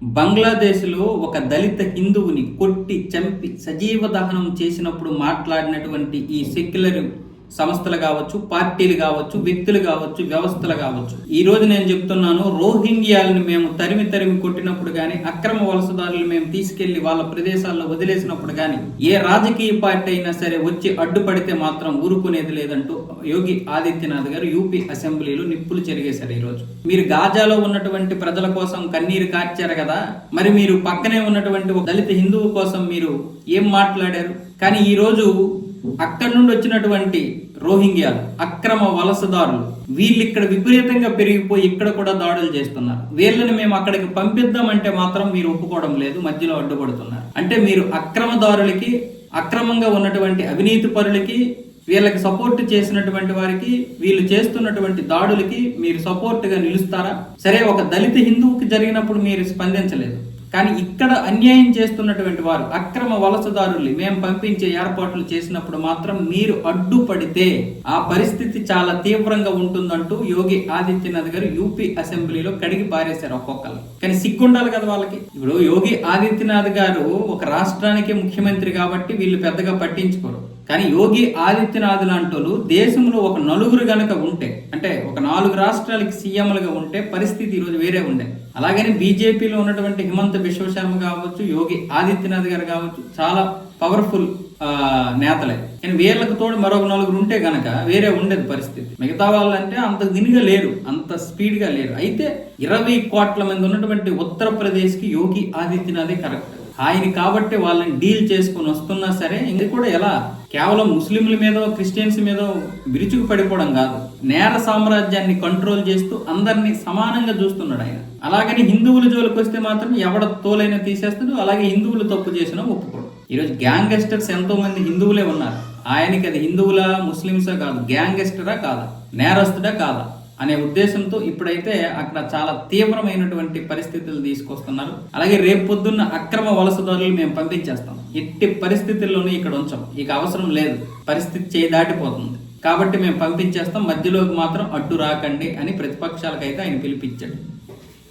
బంగ్లాదేశ్లో ఒక దళిత హిందువుని కొట్టి చంపి సజీవ దహనం చేసినప్పుడు మాట్లాడినటువంటి ఈ సెక్యులర్ సంస్థలు కావచ్చు పార్టీలు కావచ్చు వ్యక్తులు కావచ్చు వ్యవస్థలు కావచ్చు. ఈ రోజు నేను చెప్తున్నాను రోహింగ్యాలను మేము తరిమి తరిమి కొట్టినప్పుడు కానీ అక్రమ వలసదారులు మేము తీసుకెళ్ళి వాళ్ళ ప్రదేశాల్లో వదిలేసినప్పుడు కానీ ఏ రాజకీయ పార్టీ అయినా సరే వచ్చి అడ్డుపడితే మాత్రం ఊరుకునేది లేదంటూ యోగి ఆదిత్యనాథ్ గారు యూపీ అసెంబ్లీలో నిప్పులు చెరిగేశారు ఈ రోజు మీరు గాజాలో ఉన్నటువంటి ప్రజల కోసం కన్నీరు కార్చారు కదా మరి మీరు పక్కనే ఉన్నటువంటి దళిత హిందువు కోసం మీరు ఏం మాట్లాడారు? కానీ ఈ రోజు అక్కడి నుండి వచ్చినటువంటి రోహింగ్యాలు అక్రమ వలసదారులు వీళ్ళు ఇక్కడ విపరీతంగా పెరిగిపోయి ఇక్కడ కూడా దాడులు చేస్తున్నారు. వీళ్ళని మేము అక్కడికి పంపిద్దామంటే మాత్రం మీరు ఒప్పుకోవడం లేదు మధ్యలో అడ్డుపడుతున్నారు. అంటే మీరు అక్రమదారులకి అక్రమంగా ఉన్నటువంటి అవినీతి పరులకి వీళ్ళకి సపోర్ట్ చేసినటువంటి వారికి వీళ్ళు చేస్తున్నటువంటి దాడులకి మీరు సపోర్ట్గా నిలుస్తారా? సరే ఒక దళిత హిందువుకి జరిగినప్పుడు మీరు స్పందించలేదు. కానీ ఇక్కడ అన్యాయం చేస్తున్నటువంటి వారు అక్రమ వలసదారుల్ని మేము పంపించే ఏర్పాట్లు చేసినప్పుడు మాత్రం మీరు అడ్డుపడితే ఆ పరిస్థితి చాలా తీవ్రంగా ఉంటుందంటూ యోగి ఆదిత్యనాథ్ గారు యూపీ అసెంబ్లీలో కడిగి పారేశారు ఒక్కొక్కరు కానీ సిగ్గుండాలి కదా వాళ్ళకి. ఇప్పుడు యోగి ఆదిత్యనాథ్ గారు ఒక రాష్ట్రానికి ముఖ్యమంత్రి కాబట్టి వీళ్ళు పెద్దగా పట్టించుకోరు. కానీ యోగి ఆదిత్యనాథ్ లాంటోళ్ళు దేశంలో ఒక నలుగురు గనక ఉంటే అంటే ఒక నాలుగు రాష్ట్రాలకి సీఎంలుగా ఉంటే పరిస్థితి ఈరోజు వేరే ఉండే. అలాగని బీజేపీలో ఉన్నటువంటి హిమంత విశ్వశర్మ కావచ్చు యోగి ఆదిత్యనాథ్ గారు కావచ్చు చాలా పవర్ఫుల్ నేతలే. కానీ వీళ్ళకి తోడు మరొక నలుగురు ఉంటే గనక వేరే ఉండేది పరిస్థితి. మిగతా వాళ్ళంటే అంత దినిగా లేరు అంత స్పీడ్గా లేరు. అయితే ఇరవై కోట్ల మంది ఉన్నటువంటి ఉత్తరప్రదేశ్కి యోగి ఆదిత్యనాథే కరెక్ట్. ఆయన కాబట్టి వాళ్ళని డీల్ చేసుకొని వస్తున్నా సరే ఇది కూడా ఎలా? కేవలం ముస్లింల మీద క్రిస్టియన్స్ మీద విరుచుకు పడిపోవడం కాదు. నేర సామ్రాజ్యాన్ని కంట్రోల్ చేస్తూ అందరినీ సమానంగా చూస్తున్నాడు ఆయన. అలాగని హిందువుల జోలికి వస్తే మాత్రం ఎవడ తోలైనా తీసేస్తాడు అలాగే హిందువులు తప్పు చేసినా ఒప్పుకోడు. ఈరోజు గ్యాంగ్స్టర్స్ ఎంతో మంది హిందువులే ఉన్నారు. ఆయనకి అది హిందువులా ముస్లింసా కాదు గ్యాంగ్స్టరా కాదా? నేరస్తుడా కాదా? అనే ఉద్దేశంతో ఇప్పుడైతే అక్కడ చాలా తీవ్రమైనటువంటి పరిస్థితులు తీసుకొస్తున్నారు. అలాగే రేపు పొద్దున్న అక్రమ వలసదారులు మేము పంపించేస్తాం. ఎట్టి పరిస్థితుల్లోనూ ఇక్కడ ఉంచాం. ఇక అవసరం లేదు. పరిస్థితి చేయి దాటిపోతుంది. కాబట్టి మేము పంపించేస్తాం. మధ్యలోకి మాత్రం అడ్డు రాకండి అని ప్రతిపక్షాలకైతే ఆయన పిలిపించాడు.